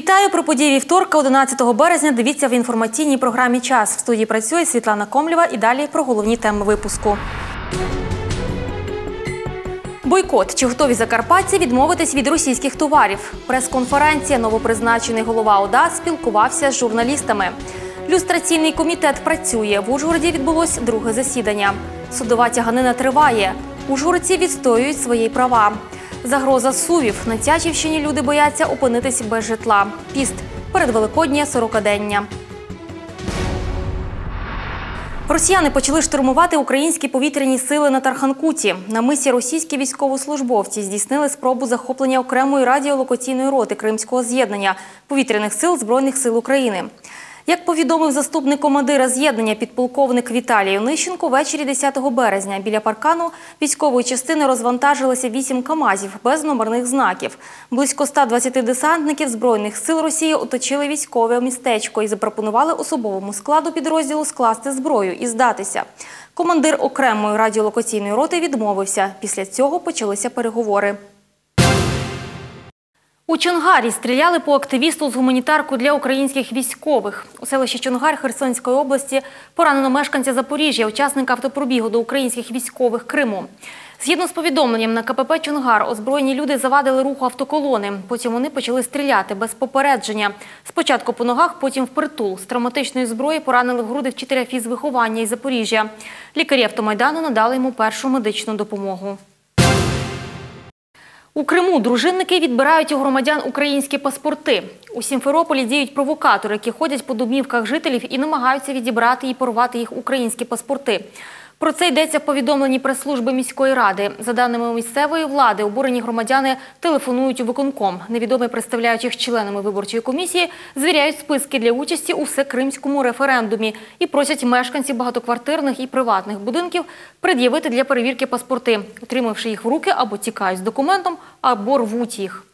Вітаю про події вівторка, 11 березня. Дивіться в інформаційній програмі Час. В студії працює Світлана Комлєва і далі про головні теми випуску. Бойкот. Чи готові закарпатці відмовитись від російських товарів? Прес-конференція. Новопризначений голова ОДА спілкувався з журналістами. Люстраційний комітет працює. В Ужгороді відбулось друге засідання. Судова тяганина триває. Ужгородці відстоюють свої права. Загроза сувів. На Тячівщині люди бояться опинитись без житла. Піст. Передвеликоднє сорокадення. Росіяни почали штурмувати українські повітряні сили на Тарханкуті. На мисі російські військовослужбовці здійснили спробу захоплення окремої радіолокаційної роти Кримського з'єднання повітряних сил Збройних сил України. Як повідомив заступник командира з'єднання підполковник Віталій Онищенко, ввечері 10 березня біля паркану військової частини розвантажилися 8 КАМАЗів без номерних знаків. Близько 120 десантників Збройних сил Росії оточили військове містечко і запропонували особовому складу підрозділу скласти зброю і здатися. Командир окремої радіолокаційної роти відмовився. Після цього почалися переговори. У Чонгарі стріляли по активісту з гуманітарку для українських військових. У селищі Чонгар Херсонської області поранено мешканця Запоріжжя, учасника автопробігу до українських військових Криму. Згідно з повідомленням на КПП Чонгар, озброєні люди завадили руху автоколони. Потім вони почали стріляти без попередження. Спочатку по ногах, потім впритул. З травматичної зброї поранили в груди вчителя фізвиховання із Запоріжжя. Лікарі автомайдану надали йому першу медичну допомогу. У Криму дружинники відбирають у громадян українські паспорти. У Сімферополі діють провокатори, які ходять по домівках жителів і намагаються відібрати і порвати їх українські паспорти. Про це йдеться в повідомленні прес-служби міської ради. За даними місцевої влади, обурені громадяни телефонують у виконком. Невідомі, представляючи їх членами виборчої комісії, звіряють списки для участі у всекримському референдумі і просять мешканців багатоквартирних і приватних будинків пред'явити для перевірки паспорти, отримавши їх в руки або тікають з документом, або рвуть їх.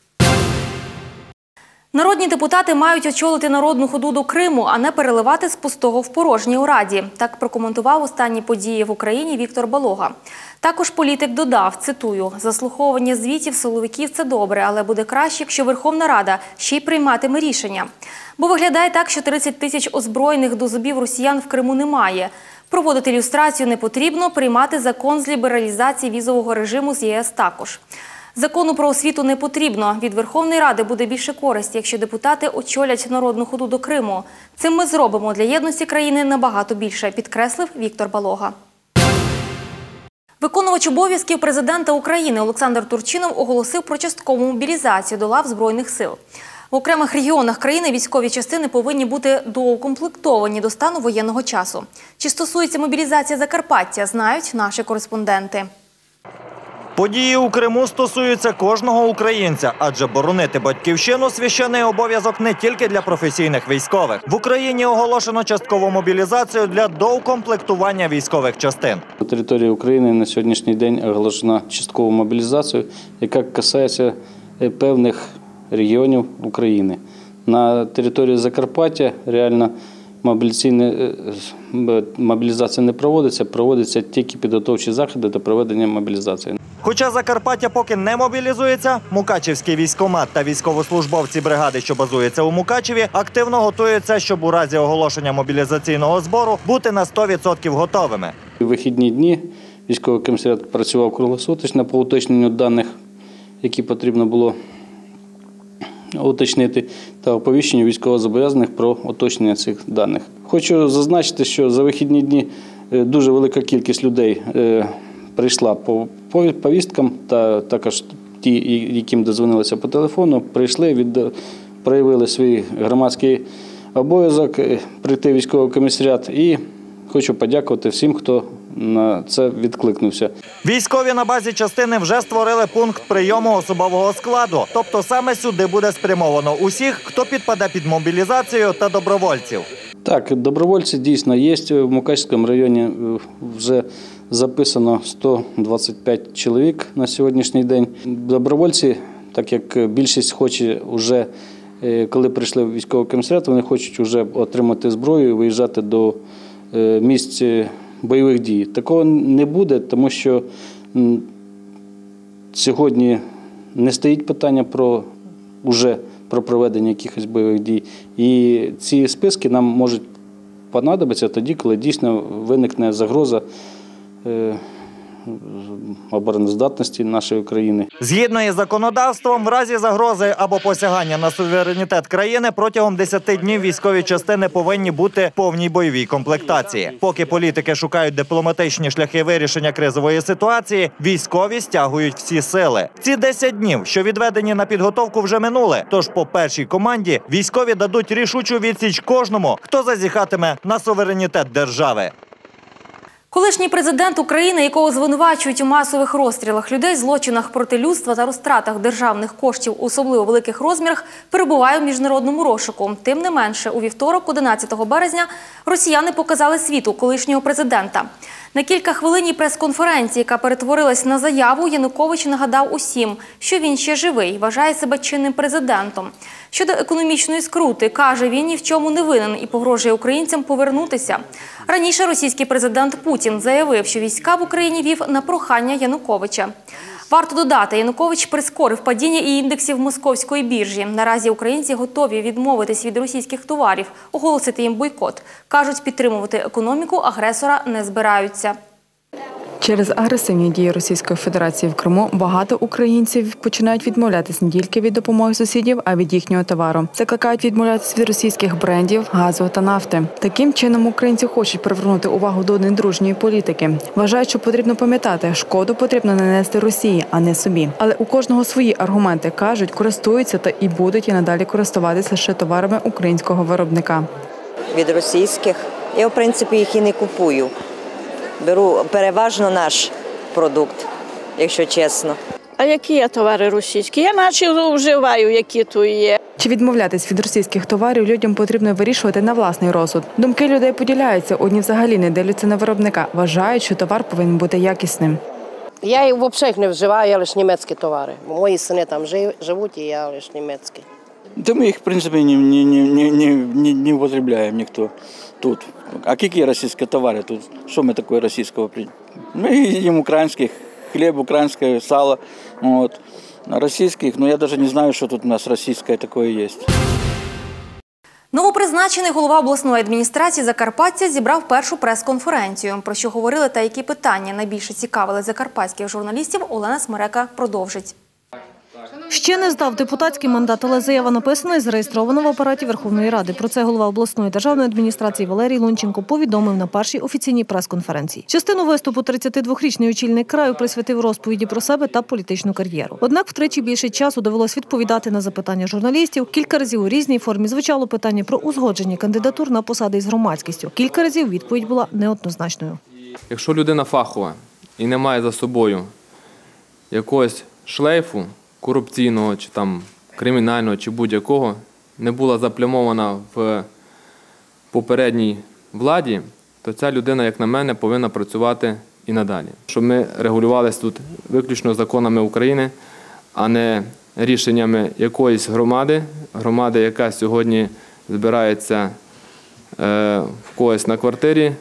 Народні депутати мають очолити народну ходу до Криму, а не переливати з пустого в порожнє у Раді. Так прокоментував останні події в Україні Віктор Балога. Також політик додав, цитую, заслуховування звітів силовиків – це добре, але буде краще, якщо Верховна Рада ще й прийматиме рішення. Бо виглядає так, що 30 тисяч озброєних до зубів росіян в Криму немає. Проводити ілюстрацію не потрібно, приймати закон з лібералізації візового режиму з ЄС також. Закону про освіту не потрібно. Від Верховної Ради буде більше користі, якщо депутати очолять народну ходу до Криму. Цим ми зробимо для єдності країни набагато більше, підкреслив Віктор Балога. Виконувач обов'язків президента України Олександр Турчинов оголосив про часткову мобілізацію до лав Збройних сил. В окремих регіонах країни військові частини повинні бути доукомплектовані до стану воєнного часу. Чи стосується мобілізації Закарпаття, знають наші кореспонденти. Події у Криму стосуються кожного українця, адже боронити батьківщину священий обов'язок не тільки для професійних військових. В Україні оголошено часткову мобілізацію для доукомплектування військових частин. На території України на сьогоднішній день оголошена часткова мобілізація, яка касається е, певних регіонів України. На території Закарпаття реально мобілізаційне- е, мобілізація не проводиться, проводяться тільки підготовчі заходи до проведення мобілізації. Хоча Закарпаття поки не мобілізується, Мукачівський військомат та військовослужбовці бригади, що базується у Мукачеві, активно готуються, щоб у разі оголошення мобілізаційного збору бути на 100% готовими. У вихідні дні військовий комісаріат працював круглосуточно по уточненню даних, які потрібно було уточнити, та оповіщенню військовозобов'язаних про уточнення цих даних. Хочу зазначити, що за вихідні дні е, дуже велика кількість людей е, прийшла по пові- повісткам, та також ті, яким дозвонилися по телефону, прийшли, від, проявили свій громадський обов'язок е, прийти військовий комісаріат і хочу подякувати всім, хто на це відкликнувся. Військові на базі частини вже створили пункт прийому особового складу. Тобто саме сюди буде спрямовано усіх, хто підпаде під мобілізацію та добровольців. Так, добровольці дійсно є. В Мукачському районі е, вже записано 125 чоловік на сьогоднішній день. Добровольці, так як більшість хоче вже, е, коли прийшли в військовий комісаріат, вони хочуть вже отримати зброю і виїжджати до е, бойових дій. Такого не буде, тому що сьогодні не стоїть питання про уже про проведення якихось бойових дій. І ці списки нам можуть понадобитися тоді, коли дійсно виникне загроза е, обороноздатності нашої країни. Згідно із законодавством, в разі загрози або посягання на суверенітет країни протягом 10 днів військові частини повинні бути в повній бойовій комплектації. Поки політики шукають дипломатичні шляхи вирішення кризової ситуації, військові стягують всі сили. Ці 10 днів, що відведені на підготовку, вже минули. Тож по першій команді військові дадуть рішучу відсіч кожному, хто зазіхатиме на суверенітет держави. Колишній президент України, якого звинувачують у масових розстрілах людей, злочинах проти людства та розтратах державних коштів у особливо великих розмірах, перебуває в міжнародному розшуку. Тим не менше, у вівторок, 11 березня, росіяни показали світу колишнього президента. На кілька хвилин прес-конференції, яка перетворилась на заяву, Янукович нагадав усім, що він ще живий, вважає себе чинним президентом. Щодо економічної скрути, каже, він ні в чому не винен і погрожує українцям повернутися. Раніше російський президент Путін заявив, що війська в Україні вів на прохання Януковича. Варто додати, Янукович прискорив падіння і індексів московської біржі. Наразі українці готові відмовитись від російських товарів, оголосити їм бойкот. Кажуть, підтримувати економіку агресора не збираються. Через агресивні дії Російської Федерації в Криму багато українців починають відмовлятися не тільки від допомоги сусідів, а від їхнього товару. Закликають відмовлятися від російських брендів, газу та нафти. Таким чином українці хочуть привернути увагу до недружньої політики. Вважають, що потрібно пам'ятати, шкоду потрібно нанести Росії, а не собі. Але у кожного свої аргументи кажуть, користуються та і будуть і надалі користуватися лише товарами українського виробника. від російських. Я, в принципі, їх і не купую. Беру переважно наш продукт, якщо чесно. А які є товари російські? Я наче вживаю, які тут є. Чи відмовлятись від російських товарів людям потрібно вирішувати на власний розсуд? Думки людей поділяються. Одні взагалі не дивляться на виробника, вважають, що товар повинен бути якісним. Я і взагалі не вживаю, я лише німецькі товари. Мої сини там жив- живуть, і я лише німецькі. Да мы их, в принципе, не, не, не, не, не, не, не употребляем никто тут. А какие российские товары тут? Что мы такое российского? при- Мы едим украинских, хлеб, украинское сало. Вот. А российских, ну я даже не знаю, что тут у нас российское такое есть. Новопризначений голова обласної адміністрації Закарпаття зібрав першу прес-конференцію. Про що говорили та які питання найбільше цікавили закарпатських журналістів, Олена Смерека продовжить. Ще не здав депутатський мандат, але заява написана і зареєстрована в апараті Верховної Ради. Про це голова обласної державної адміністрації Валерій Лунченко повідомив на першій офіційній прес-конференції. Частину виступу 32-річний очільник краю присвятив розповіді про себе та політичну кар'єру. Однак втричі більше часу довелось відповідати на запитання журналістів. Кілька разів у різній формі звучало питання про узгодження кандидатур на посади із громадськістю. Кілька разів відповідь була неоднозначною. Якщо людина фахова і не має за собою якогось шлейфу корупційного чи там кримінального чи будь-якого, не була заплямована в попередній владі, то ця людина, як на мене, повинна працювати і надалі. Щоб ми регулювалися тут виключно законами України, а не рішеннями якоїсь громади, громади, яка сьогодні збирається е, в когось на квартирі,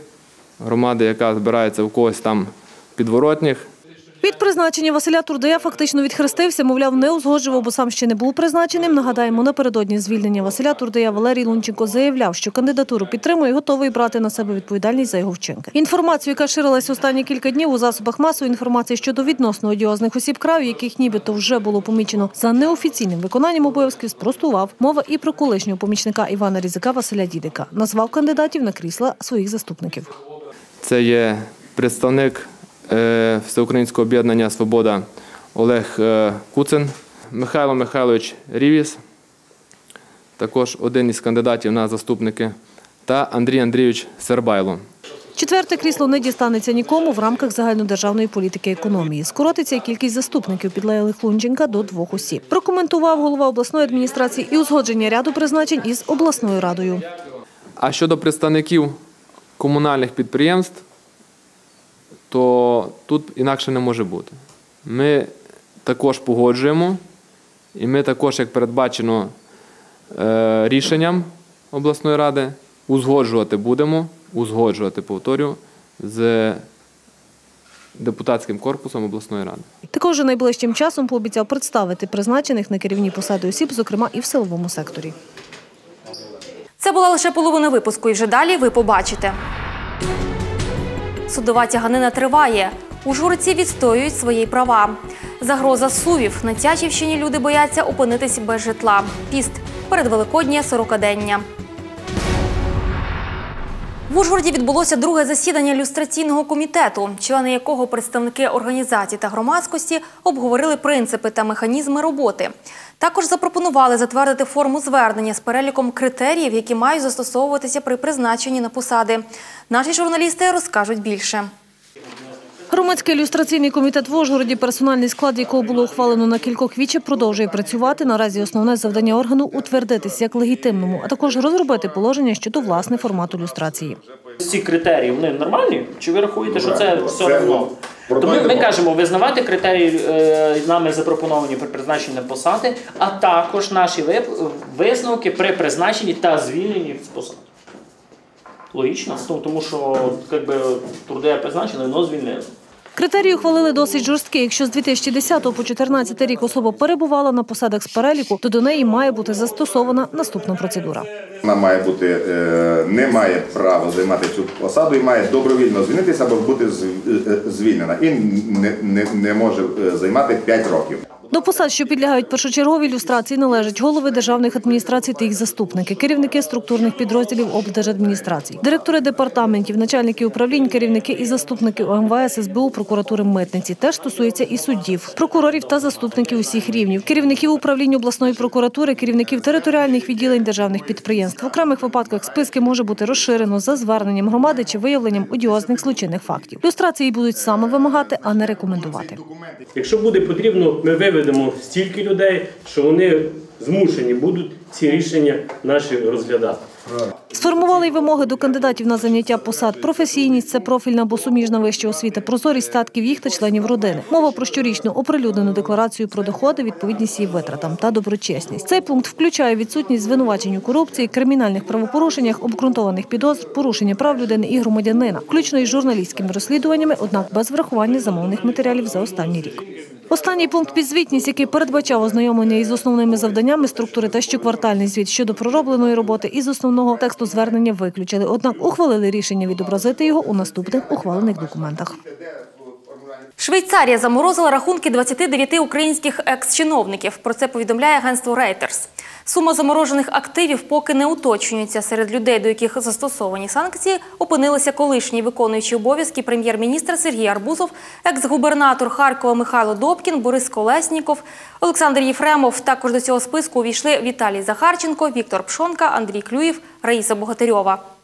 громади, яка збирається в когось там підворотніх. Від призначення Василя Турдая фактично відхрестився, мовляв, не узгоджував, бо сам ще не був призначеним. Нагадаємо, напередодні звільнення Василя Турдая Валерій Лунченко заявляв, що кандидатуру підтримує і готовий брати на себе відповідальність за його вчинки. Інформацію, яка ширилась останні кілька днів у засобах масової інформації щодо відносно одіозних осіб краю, яких нібито вже було помічено за неофіційним виконанням обов'язків, спростував. Мова і про колишнього помічника Івана Різика Василя Дідика. Назвав кандидатів на крісла своїх заступників. Це є представник Всеукраїнського об'єднання Свобода Олег е, Куцин, Михайло Михайлович Рівіс, також один із кандидатів на заступники, та Андрій Андрійович Сербайло. Четверте крісло не дістанеться нікому в рамках загальнодержавної політики економії. Скоротиться кількість заступників підлеглих Лунченка до двох осіб. Прокоментував голова обласної адміністрації і узгодження ряду призначень із обласною радою. А щодо представників комунальних підприємств, то тут інакше не може бути. Ми також погоджуємо, і ми також, як передбачено е, рішенням обласної ради, узгоджувати будемо, узгоджувати, повторю, з депутатським корпусом обласної ради. Також найближчим часом пообіцяв представити призначених на керівні посади осіб, зокрема і в силовому секторі. Це була лише половина випуску, і вже далі ви побачите. Судова тяганина триває. Ужгородці відстоюють свої права. Загроза сувів. На Тячівщині люди бояться опинитись без житла. Піст перед Великодня сорокадення. В Ужгороді відбулося друге засідання люстраційного комітету, члени якого представники організацій та громадськості обговорили принципи та механізми роботи. Також запропонували затвердити форму звернення з переліком критеріїв, які мають застосовуватися при призначенні на посади. Наші журналісти розкажуть більше. Громадський ілюстраційний комітет в Ужгороді, персональний склад якого було ухвалено на кількох віче, продовжує працювати. Наразі основне завдання органу утвердитись як легітимному, а також розробити положення щодо власне формату люстрації. Ці критерії вони нормальні? Чи ви рахуєте, що це все одно? То ми, кажемо визнавати критерії е, нами запропоновані при призначенні на посади, а також наші висновки при призначенні та звільненні з посад. Логічно, Ну, тому що якби, трудове призначили, воно звільнили. Критерії ухвалили досить жорсткі. Якщо з 2010 по 2014 рік особа перебувала на посадах з переліку, то до неї має бути застосована наступна процедура. Вона має бути е, не має права займати цю посаду і має добровільно звільнитися або бути е, звільнена. І не, не, не може е, займати 5 років. До посад, що підлягають першочерговій люстрації, належать голови державних адміністрацій та їх заступники, керівники структурних підрозділів облдержадміністрацій, директори департаментів, начальники управлінь, керівники і заступники ОМВС, СБУ, прокуратури митниці. Теж стосується і суддів, прокурорів та заступників усіх рівнів, керівників управлінь обласної прокуратури, керівників територіальних відділень державних підприємств. В окремих випадках списки може бути розширено за зверненням громади чи виявленням одіозних злочинних фактів. Люстрації будуть саме вимагати, а не рекомендувати. Якщо буде потрібно, ми виведемо стільки людей, що вони змушені будуть ці рішення наші розглядати. Сформували й вимоги до кандидатів на заняття посад. Професійність це профільна або суміжна вища освіта, прозорість статків їх та членів родини. Мова про щорічну оприлюднену декларацію про доходи, відповідність її витратам та доброчесність. Цей пункт включає відсутність звинувачень у корупції, кримінальних правопорушеннях, обґрунтованих підозр, порушення прав людини і громадянина, включно із журналістськими розслідуваннями, однак без врахування замовних матеріалів за останній рік. Останній пункт підзвітність, який передбачав ознайомлення із основними завданнями структури та щоквартальний звіт щодо проробленої роботи із основного тексту звернення виключили. Однак ухвалили рішення відобразити його у наступних ухвалених документах. Швейцарія заморозила рахунки 29 українських екс-чиновників. Про це повідомляє агентство Reuters. Сума заморожених активів поки не уточнюється. Серед людей, до яких застосовані санкції, опинилися колишній виконуючий обов'язки прем'єр-міністр Сергій Арбузов, екс-губернатор Харкова Михайло Добкін, Борис Колесніков, Олександр Єфремов. Також до цього списку увійшли Віталій Захарченко, Віктор Пшонка, Андрій Клюєв, Раїса Богатирьова.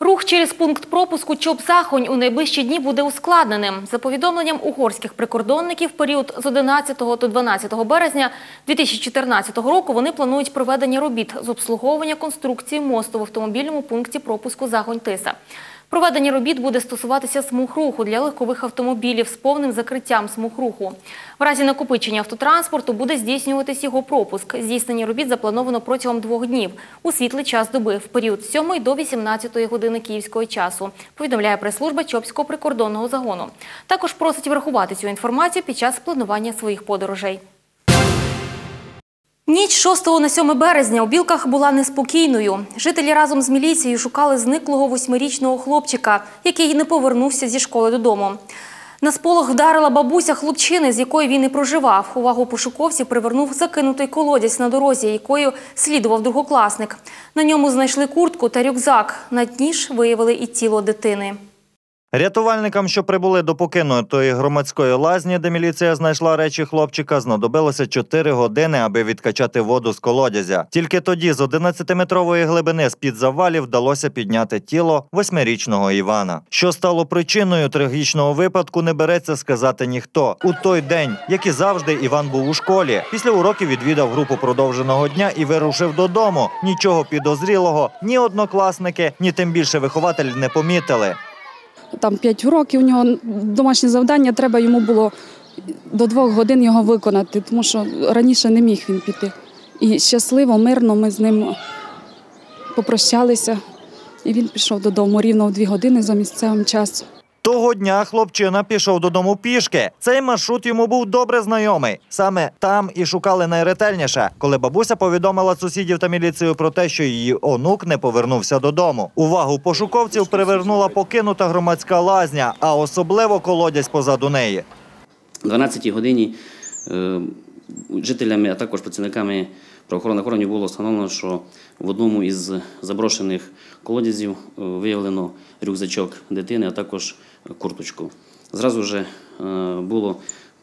Рух через пункт пропуску Чоп-Захонь у найближчі дні буде ускладненим. За повідомленням угорських прикордонників, період з 11 до 12 березня 2014 року вони планують проведення робіт з обслуговування конструкції мосту в автомобільному пункті пропуску Загонь-Тиса. Проведення робіт буде стосуватися смуг руху для легкових автомобілів з повним закриттям смуг руху. В разі накопичення автотранспорту буде здійснюватись його пропуск. Здійснення робіт заплановано протягом двох днів у світлий час доби в період з 7 до 18 години київського часу, повідомляє прес-служба Чопського прикордонного загону. Також просить врахувати цю інформацію під час планування своїх подорожей. Ніч 6 на 7 березня у Білках була неспокійною. Жителі разом з міліцією шукали зниклого восьмирічного хлопчика, який не повернувся зі школи додому. На сполох вдарила бабуся хлопчини, з якою він і проживав. Увагу пошуковців привернув закинутий колодязь на дорозі, якою слідував другокласник. На ньому знайшли куртку та рюкзак. На дні ж виявили і тіло дитини. Рятувальникам, що прибули до покинутої громадської лазні, де міліція знайшла речі хлопчика, знадобилося 4 години, аби відкачати воду з колодязя. Тільки тоді з 11-метрової глибини з-під завалів вдалося підняти тіло восьмирічного Івана. Що стало причиною трагічного випадку, не береться сказати ніхто. У той день, як і завжди, Іван був у школі. Після уроків відвідав групу продовженого дня і вирушив додому. Нічого підозрілого ні однокласники, ні тим більше вихователь не помітили. Там 5 уроків, у нього домашнє завдання, треба йому було до двох годин його виконати, тому що раніше не міг він піти. І щасливо, мирно ми з ним попрощалися, і він пішов додому рівно в дві години за місцевим часом. Того дня хлопчина пішов додому пішки. Цей маршрут йому був добре знайомий. Саме там і шукали найретельніше, коли бабуся повідомила сусідів та міліцію про те, що її онук не повернувся додому. Увагу пошуковців привернула покинута громадська лазня, а особливо колодязь позаду неї. О 12 годині е, жителями, а також працівниками правоохоронних органів було встановлено, що в одному із заброшених колодязів е, виявлено рюкзачок дитини, а також курточку. Зразу ж було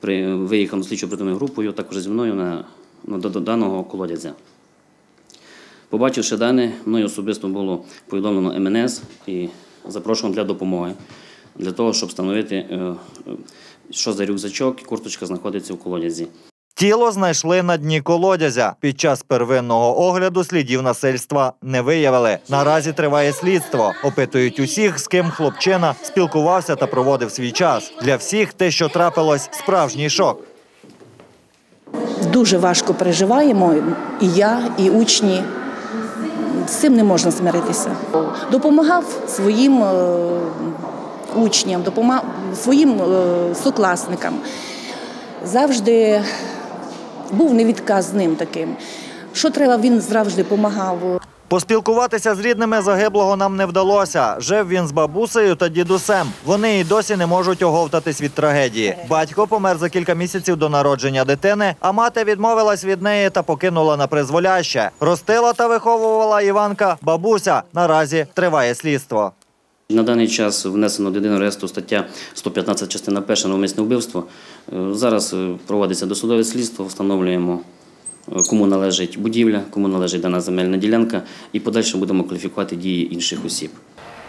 виїхано слідчо оперативною групою, також зі мною на, на до, даного колодязя. Побачивши дане, мною особисто було повідомлено МНС і запрошено для допомоги, для того, щоб встановити, е, е, що за рюкзачок і курточка знаходиться в колодязі. Тіло знайшли на дні колодязя. Під час первинного огляду слідів насильства не виявили. Наразі триває слідство. Опитують усіх, з ким хлопчина спілкувався та проводив свій час. Для всіх те, що трапилось, справжній шок. Дуже важко переживаємо, і я, і учні. З цим не можна змиритися. Допомагав своїм е, учням, допомагав своїм е, сокласникам. Завжди був невідказним таким. Що треба, він завжди допомагав. Поспілкуватися з рідними загиблого нам не вдалося. Жив він з бабусею та дідусем. Вони і досі не можуть оговтатись від трагедії. Батько помер за кілька місяців до народження дитини, а мати відмовилась від неї та покинула на призволяще. Ростила та виховувала Іванка бабуся. Наразі триває слідство. На даний час внесено до єдиного реєстру стаття 115 частина 1 навмисне вбивство. Е, Зараз е, проводиться досудове слідство, встановлюємо, е, кому належить будівля, кому належить дана земельна ділянка, і подальше будемо кваліфікувати дії інших осіб.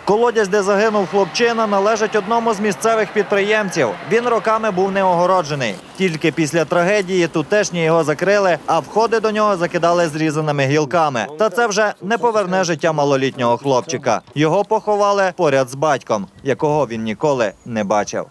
Колодязь, де загинув хлопчина, належить одному з місцевих підприємців. Він роками був неогороджений. Тільки після трагедії тутешні його закрили, а входи до нього закидали зрізаними гілками. Та це вже не поверне життя малолітнього хлопчика. Його поховали поряд з батьком, якого він ніколи не бачив.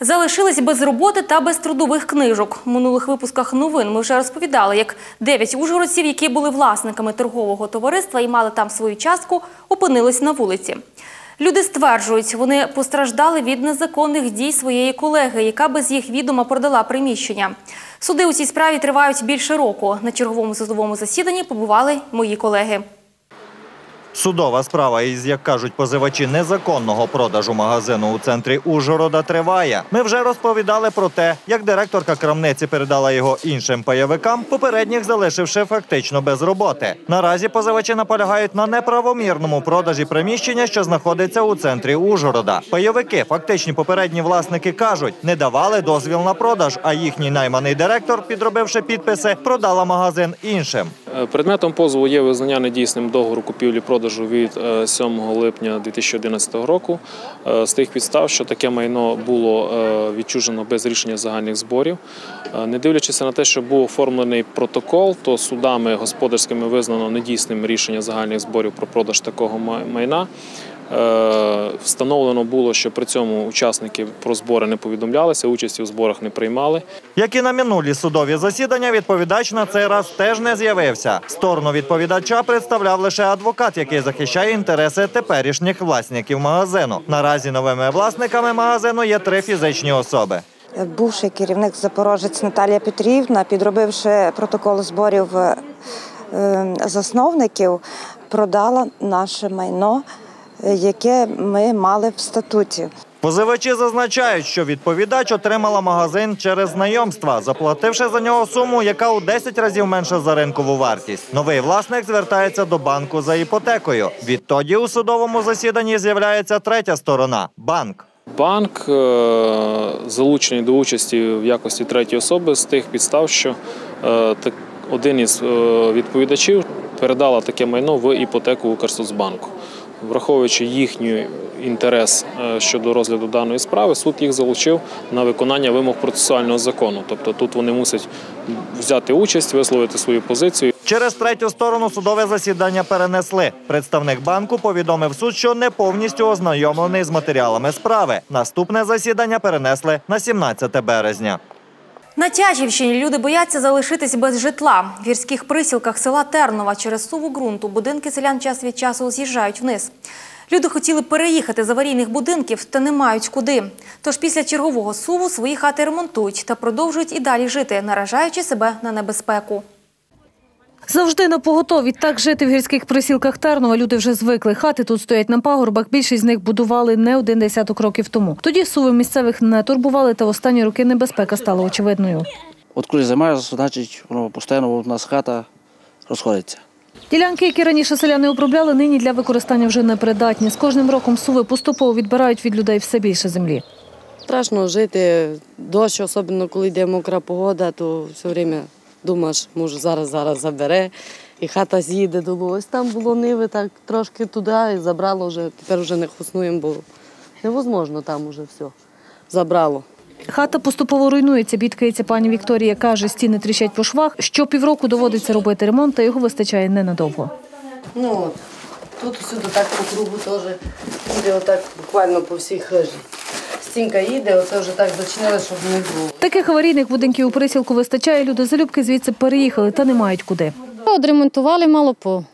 Залишились без роботи та без трудових книжок. У минулих випусках новин ми вже розповідали, як дев'ять ужгородців, які були власниками торгового товариства і мали там свою частку, опинились на вулиці. Люди стверджують, вони постраждали від незаконних дій своєї колеги, яка без їх відома продала приміщення. Суди у цій справі тривають більше року. На черговому судовому засіданні побували мої колеги. Судова справа із, як кажуть позивачі, незаконного продажу магазину у центрі Ужгорода триває. Ми вже розповідали про те, як директорка крамниці передала його іншим пайовикам, попередніх залишивши фактично без роботи. Наразі позивачі наполягають на неправомірному продажі приміщення, що знаходиться у центрі Ужгорода. Пайовики, фактичні попередні власники, кажуть, не давали дозвіл на продаж, а їхній найманий директор, підробивши підписи, продала магазин іншим. Е, Предметом позову є визнання недійсним договору купівлі-продажу від е, 7 липня 2011 року е, з тих підстав, що таке майно було е, відчужено без рішення загальних зборів. Е, Не дивлячись на те, що був оформлений протокол, то судами господарськими визнано недійсним рішення загальних зборів про продаж такого майна. Е, Встановлено було, що при цьому учасники про збори не повідомлялися, участі у зборах не приймали. Як і на минулі судові засідання, відповідач на цей раз теж не з'явився. Сторону відповідача представляв лише адвокат, який захищає інтереси теперішніх власників магазину. Наразі новими власниками магазину є три фізичні особи. Бувший керівник Запорожець Наталія Петрівна, підробивши протокол зборів е, засновників, продала наше майно, е, яке ми мали в статуті. Позивачі зазначають, що відповідач отримала магазин через знайомства, заплативши за нього суму, яка у 10 разів менша за ринкову вартість. Новий власник звертається до банку за іпотекою. Відтоді у судовому засіданні з'являється третя сторона банк. Банк е, залучений до участі в якості третьої особи з тих підстав, що е, так- один із е, відповідачів передала таке майно в іпотеку Укрсоцбанку. Враховуючи їхній інтерес е, щодо розгляду даної справи, суд їх залучив на виконання вимог процесуального закону. Тобто тут вони мусять взяти участь, висловити свою позицію. Через третю сторону судове засідання перенесли. Представник банку повідомив суд, що не повністю ознайомлений з матеріалами справи. Наступне засідання перенесли на 17 березня. На Тячівщині люди бояться залишитись без житла. В гірських присілках села Тернова через суву ґрунту будинки селян час від часу з'їжджають вниз. Люди хотіли переїхати з аварійних будинків та не мають куди. Тож після чергового суву свої хати ремонтують та продовжують і далі жити, наражаючи себе на небезпеку. Завжди на поготові. Так жити в гірських присілках Тернова люди вже звикли. Хати тут стоять на пагорбах. Більшість з них будували не один десяток років тому. Тоді суви місцевих не турбували, та в останні роки небезпека стала очевидною. От коли займаєшся, значить воно постійно у нас хата розходиться. Ділянки, які раніше селяни обробляли, нині для використання вже непридатні. З кожним роком суви поступово відбирають від людей все більше землі. Страшно жити. Дощ, особливо коли йде мокра погода, то все время думаєш, може зараз зараз забере, і хата з'їде долу. Ось там було ниви, так трошки туди і забрало вже. Тепер вже не хуснуємо, бо невозможно там уже все. Забрало. Хата поступово руйнується, бідкається пані Вікторія. Каже, стіни тріщать по швах. Що півроку доводиться робити ремонт, та його вистачає ненадовго. Ну от, тут всюди так по кругу теж їде отак буквально по всій хижі. Стінка їде, оце вже так зачинили, щоб не було. Таких аварійних будинків у присілку вистачає. Люди залюбки звідси переїхали та не мають куди. Одремонтували мало по.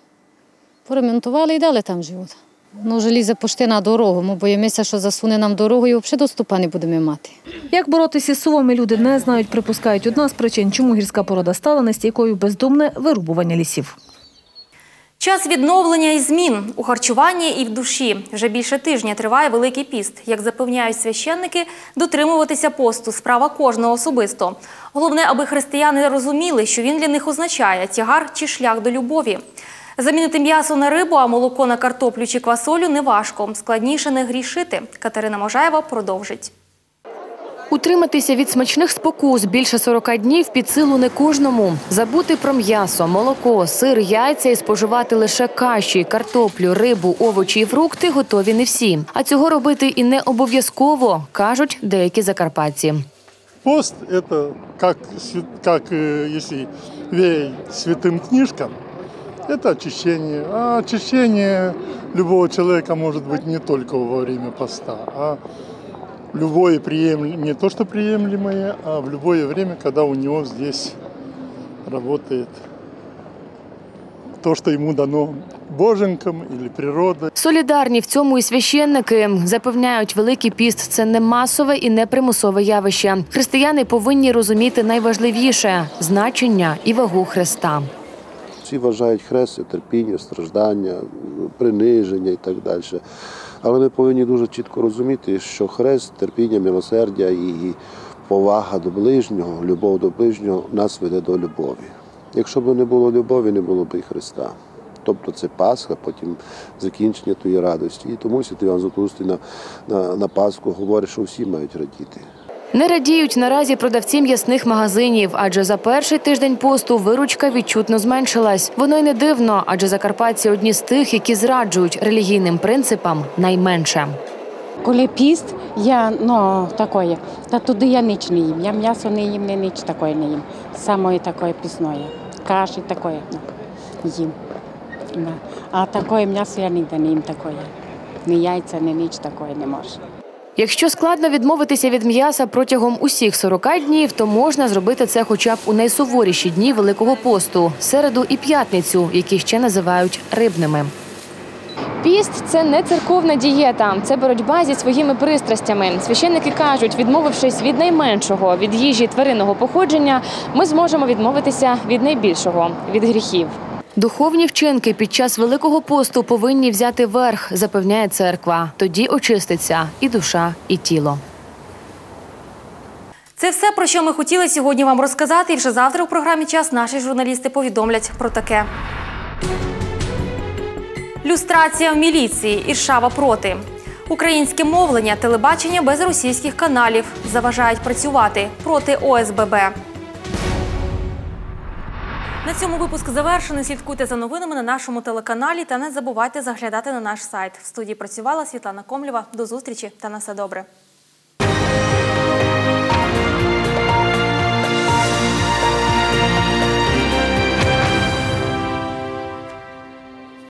Поремонтували і далі там живуть. Ну, желізе пошти на дорогу. Ми боїмося, що засуне нам дорогу і взагалі доступа не будемо мати. Як боротися з сувами, люди не знають, припускають. Одна з причин, чому гірська порода стала нестійкою бездумне вирубування лісів. Час відновлення і змін у харчуванні і в душі. Вже більше тижня триває Великий піст. Як запевняють священники, дотримуватися посту – справа кожного особисто. Головне, аби християни розуміли, що він для них означає тягар чи шлях до любові. Замінити м'ясо на рибу, а молоко на картоплю чи квасолю неважко. Складніше не грішити. Катерина Можаєва продовжить. Утриматися від смачних спокус більше 40 днів під силу не кожному. Забути про м'ясо, молоко, сир, яйця і споживати лише каші, картоплю, рибу, овочі і фрукти готові не всі. А цього робити і не обов'язково, кажуть деякі закарпатці. Пост – это как, свя- как э, если верить святым книжкам, это очищение. А очищение любого человека может быть не только во время поста, а любое приемлемое, не то что приемлемое, а в любое время, когда у него здесь работает то, что ему дано Боженком или природой. Солідарні в цьому і священники запевняють, Великий піст це не масове і не примусове явище. Християни повинні розуміти найважливіше значення і вагу Христа. Всі вважають хрест, це терпіння, страждання, приниження і так далі. Але ми повинні дуже чітко розуміти, що хрест, терпіння, милосердя і повага до ближнього, любов до ближнього нас веде до любові. Якщо б не було любові, не було б і Христа. Тобто це Пасха, потім закінчення тої радості. І тому Святий Іван Златоустий на, на, на Пасху говорить, що всі мають радіти. Не радіють наразі продавці м'ясних магазинів, адже за перший тиждень посту виручка відчутно зменшилась. Воно й не дивно, адже закарпатці одні з тих, які зраджують релігійним принципам найменше. Коли піст, я ну такое, та туди я ніч не їм. Я м'ясо не їм, не ніч такое не їм. Самої такої пісної. Каші такое ну, їм. А такое м'ясо я ніде не їм такое. Ні яйця, ні ніч такое не можу. Якщо складно відмовитися від м'яса протягом усіх 40 днів, то можна зробити це хоча б у найсуворіші дні Великого посту середу і п'ятницю, які ще називають рибними. Піст це не церковна дієта, це боротьба зі своїми пристрастями. Священники кажуть, відмовившись від найменшого від їжі тваринного походження, ми зможемо відмовитися від найбільшого від гріхів. Духовні вчинки під час Великого посту повинні взяти верх, запевняє церква. Тоді очиститься і душа, і тіло. Це все, про що ми хотіли сьогодні вам розказати. І вже завтра у програмі час наші журналісти повідомлять про таке. Люстрація в міліції. Іршава проти. Українське мовлення, телебачення без російських каналів заважають працювати проти ОСББ. На цьому випуск завершений. Слідкуйте за новинами на нашому телеканалі та не забувайте заглядати на наш сайт. В студії працювала Світлана Комлєва. До зустрічі та на все добре.